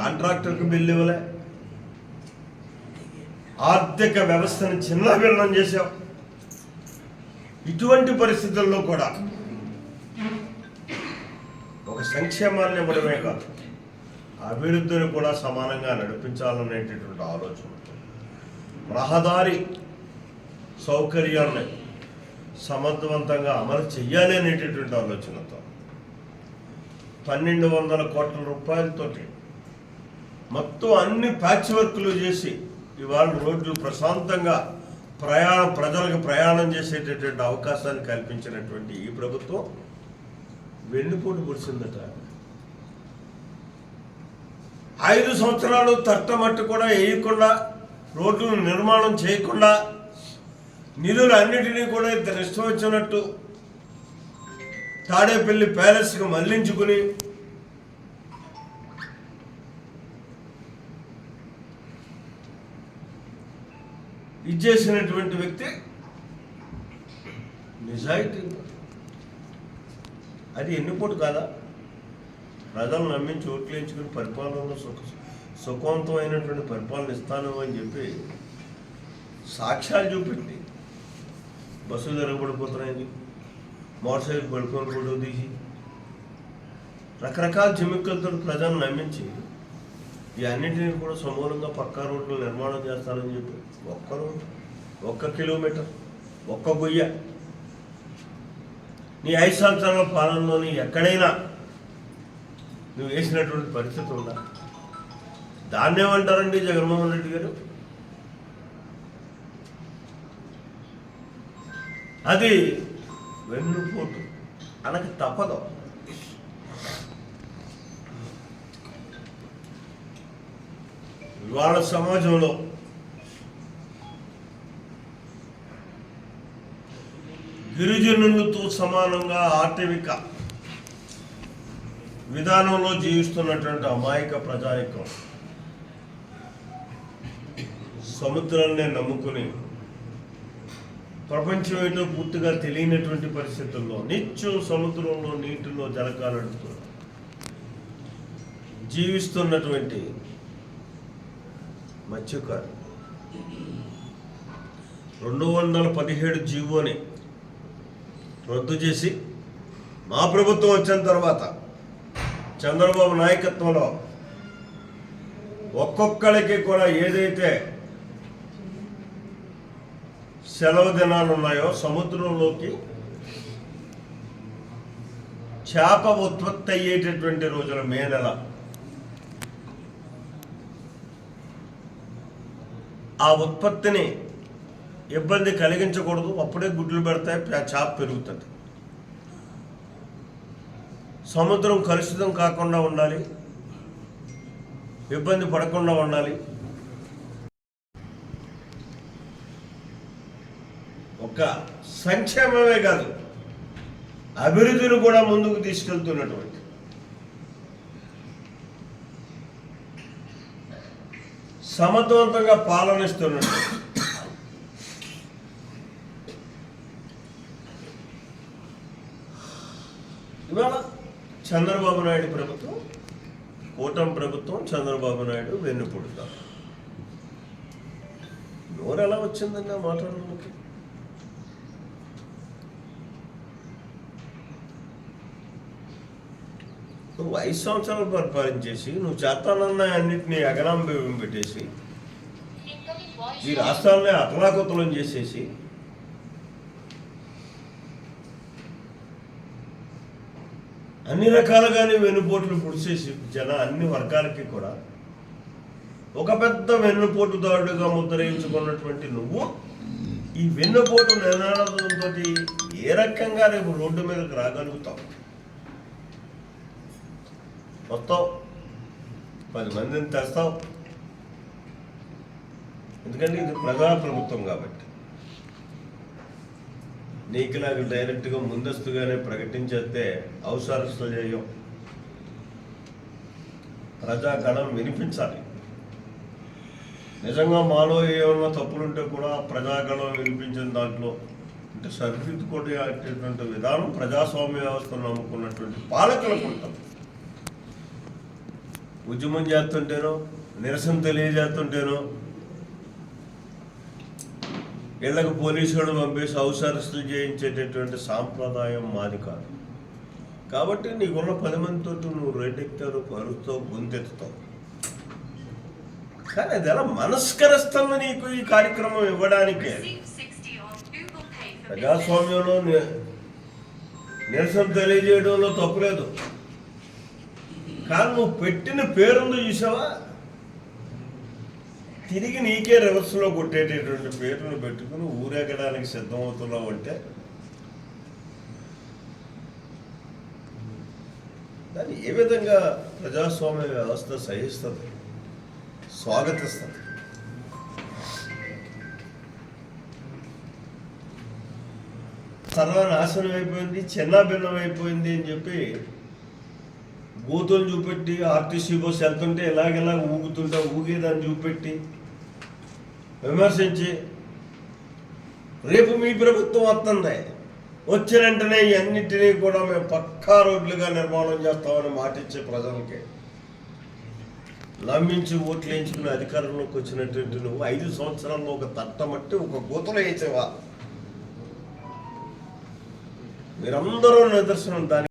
కాంట్రాక్టర్కి bill ఇవ్వలే. ఆర్థిక వ్యవస్థను చిన్న విలనం చేశాం. ఇటువంటి పరిస్థితుల్లో కూడా ఒక సంక్షేమాన్ని ఇవ్వడమే కాదు అభివృద్ధిని కూడా సమానంగా నడిపించాలనేటటువంటి ఆలోచన రహదారి సౌకర్యాన్ని సమర్థవంతంగా అమలు చేయాలి అనేటటువంటి ఆలోచనతో పన్నెండు వందల కోట్ల రూపాయలతోటి మొత్తం అన్ని ప్యాచ్ వర్క్లు చేసి ఇవాళ రోడ్లు ప్రశాంతంగా ప్రయాణం ప్రజలకు ప్రయాణం చేసేటటువంటి అవకాశాన్ని కల్పించినటువంటి ఈ ప్రభుత్వం వెన్నుపోటు పొడిచిందట ఐదు సంవత్సరాలు తట్టమట్టు కూడా వేయకుండా రోడ్లను నిర్మాణం చేయకుండా నిధులు అన్నిటినీ కూడా ఇతను ఇష్టం వచ్చినట్టు తాడేపల్లి ప్యాలెస్కి మళ్ళించుకుని ఇచ్చేసినటువంటి వ్యక్తి నిజాయితీ. అది ఎన్నిపోటు కాదా? ప్రజలు నమ్మించి ఓట్లేయించుకుని పరిపాలనలో సుఖ సుఖవంతమైనటువంటి పరిపాలన ఇస్తాను అని చెప్పి సాక్ష్యాలు చూపెట్టి బస్సులు జరగబడిపోతున్నాయి మోటార్ సైకిల్ పడుకొని తీసి రకరకాల చిమ్మిక్కలతో ప్రజలను నమ్మించి ఈ అన్నింటినీ కూడా సమూలంగా పక్కా రోడ్లు నిర్మాణం చేస్తానని చెప్పి ఒక్క రోడ్డు ఒక్క కిలోమీటర్ ఒక్క గొయ్య. నీ ఐదు సంవత్సరాల పాలనలోని ఎక్కడైనా నువ్వు వేసినటువంటి పరిస్థితి ఉందా? దాన్ని ఏమంటారండి జగన్మోహన్ రెడ్డి గారు? అది వెన్నుపోటు అనకు తప్పదు. ఇవాళ సమాజంలో. గిరిజనులతో సమానంగా ఆర్థిక విధానంలో జీవిస్తున్నటువంటి అమాయక ప్రజాయకం సముద్రాన్ని నమ్ముకుని ప్రపంచం ఏంటో పూర్తిగా తెలియనటువంటి పరిస్థితుల్లో నిత్యం సముద్రంలో నీటిలో జలకాలడుతూ జీవిస్తున్నటువంటి మత్స్యకారు. రెండు వందల పదిహేడు జీవోని రద్దు చేసి మా ప్రభుత్వం వచ్చిన తర్వాత చంద్రబాబు నాయకత్వంలో ఒక్కొక్కరికి కూడా ఏదైతే సెలవు దినాలు ఉన్నాయో సముద్రంలోకి చేప ఉత్పత్తి అయ్యేటటువంటి రోజుల మే నెల ఆ ఉత్పత్తిని ఇబ్బంది కలిగించకూడదు. అప్పుడే గుడ్లు పెడతాయి పే- చేప పెరుగుతుంది. సముద్రం కలుషితం కాకుండా ఉండాలి. ఇబ్బంది పడకుండా ఉండాలి. ఒక సంక్షేమమే కాదు అభివృద్ధిని కూడా ముందుకు తీసుకెళ్తున్నటువంటి సమర్థవంతంగా పాలనిస్తున్నాడు. ఇవాళ చంద్రబాబు నాయుడు ప్రభుత్వం కూటమి ప్రభుత్వం చంద్రబాబు నాయుడు వెన్నుపొడుతారు. నోరు ఎలా వచ్చిందన్న మాట్లాడడానికి? నువ్వు ఐదు సంవత్సరాలు పరిపాలించేసి నువ్వు చేస్తానన్న అన్నింటినీ ఎగనాం పెట్టేసి ఈ రాష్ట్రాలనే అతలాకుతలం చేసేసి అన్ని రకాలుగానే వెన్నుపోట్లు పొడిచేసి జన అన్ని వర్గాలకి కూడా ఒక పెద్ద వెన్నుపోటుదారుడుగా ముద్రయించుకున్నటువంటి నువ్వు ఈ వెన్నుపోటు నినాదంతో ఏ రకంగా రేపు రోడ్డు మీదకి రాగలుగుతావు? మొత్తం పది మందిని తెస్తావు ఎందుకంటే ఇది ప్రజా ప్రభుత్వం కాబట్టి. నీకు నాకు డైరెక్ట్గా ముందస్తుగానే ప్రకటించేస్తే అవసరస్తులు చేయం ప్రజాగణం వినిపించాలి. నిజంగా మాలో ఏమన్నా తప్పులుంటే కూడా ప్రజాగణం వినిపించిన దాంట్లో అంటే సరిదిద్దుకోవటువంటి విధానం ప్రజాస్వామ్య వ్యవస్థను నమ్ముకున్నటువంటి పాలకులకు ఉంటుంది. ఉద్యమం చేస్తుంటేనో నిరసన తెలియజేస్తుంటేనో ఇళ్ళకు పోలీసులను పంపేసి హౌస్ అరెస్టులు చేయించేటటువంటి సాంప్రదాయం మాది కాదు. కాబట్టి నీకున్న పది మందితో నువ్వు రెడ్డెక్తావు పరుస్తావు గొంతెత్తుతావు కానీ అది ఎలా మనస్కరిస్తాను నీకు ఈ కార్యక్రమం ఇవ్వడానికే? ప్రజాస్వామ్యంలో నిరసన తెలియజేయడంలో తప్పులేదు కానీ నువ్వు పెట్టిన పేరుందో చూసావా? తిరిగి నీకే రివర్స్లో కొట్టేటటువంటి పేరును పెట్టుకుని ఊరేగడానికి సిద్ధమవుతున్నావు అంటే దాన్ని ఏ విధంగా ప్రజాస్వామ్య వ్యవస్థ సహిస్తుంది? స్వాగతిస్తుంది. సర్వనాశనం అయిపోయింది చిన్నాభిన్నం అయిపోయింది అని చెప్పి గోతులు చూపెట్టి ఆర్టీసీ బస్సు వెళ్తుంటే ఎలాగెలా ఊగుతుంటే ఊగేదాన్ని చూపెట్టి విమర్శించి రేపు మీ ప్రభుత్వం వస్తుంది వచ్చిన వెంటనే అన్నింటినీ కూడా మేము పక్కా రోడ్లుగా నిర్మాణం చేస్తామని మాటిచ్చే ప్రజలకి. నమ్మించి ఓట్లు వేయించుకుని అధికారంలోకి వచ్చినటువంటి నువ్వు ఐదు సంవత్సరాల్లో ఒక తట్టమట్టి ఒక గోతులు వేసేవా? మీరందరూ నిదర్శనం దాని